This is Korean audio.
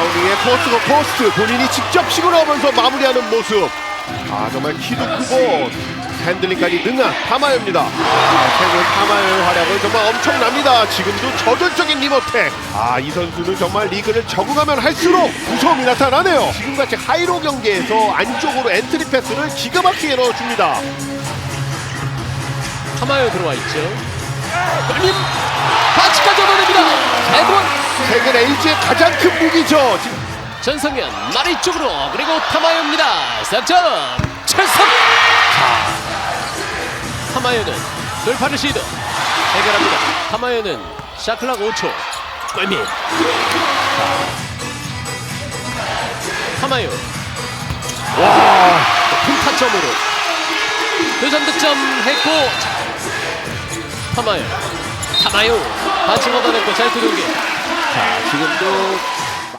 브라우닝의 포스트가 포스트 본인이 직접 시그널하면서 마무리하는 모습. 아 정말 키도 크고 핸들링까지 능한 타마요입니다. 아, 최근 타마요의 활약은 정말 엄청납니다. 지금도 저돌적인 리모텍 아이 선수는 정말 리그를 적응하면 할수록 무서움이 나타나네요. 지금같이 하이로 경기에서 안쪽으로 엔트리 패스를 기가 막히게 넣어줍니다. 타마요 들어와 있죠. 걸림 바치까지 얻어냅니다. 에드원 최근 LG의 가장 큰 무기죠. 지금 전성현 나리 쪽으로 그리고 타마요입니다. 싹점! 철석. 자, 타마요는 돌파를 시도. 해결합니다. 타마요는 샤클락 5초. 끌민. 자, 타마요. 와큰 타점으로. 교전 득점 했고 타마요. 타마요. 반칙 얻어냈고 잘 들어오게 자, 지금도